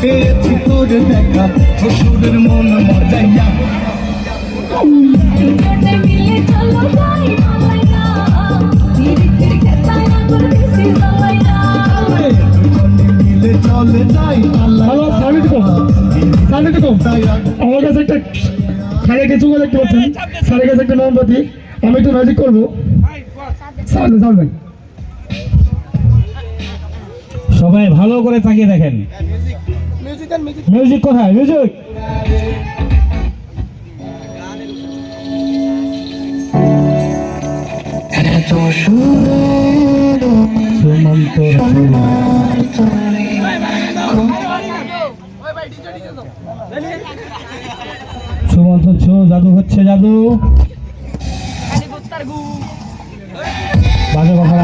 পেয়েছি তোর দেখা শ্বশুরের মন মজাইয়া। আমার কাছে একটা স্যারের কিছু দেখতে পাচ্ছেন। স্যারের কাছে একটা নম্বর আমি একটু ম্যাজিক করব। সবাই ভালো করে তাকিয়ে দেখেন। মিউজিক কোথায়? মিউজিক সুমন্ত ছো জাদু হচ্ছে জাদু। বাজে কথা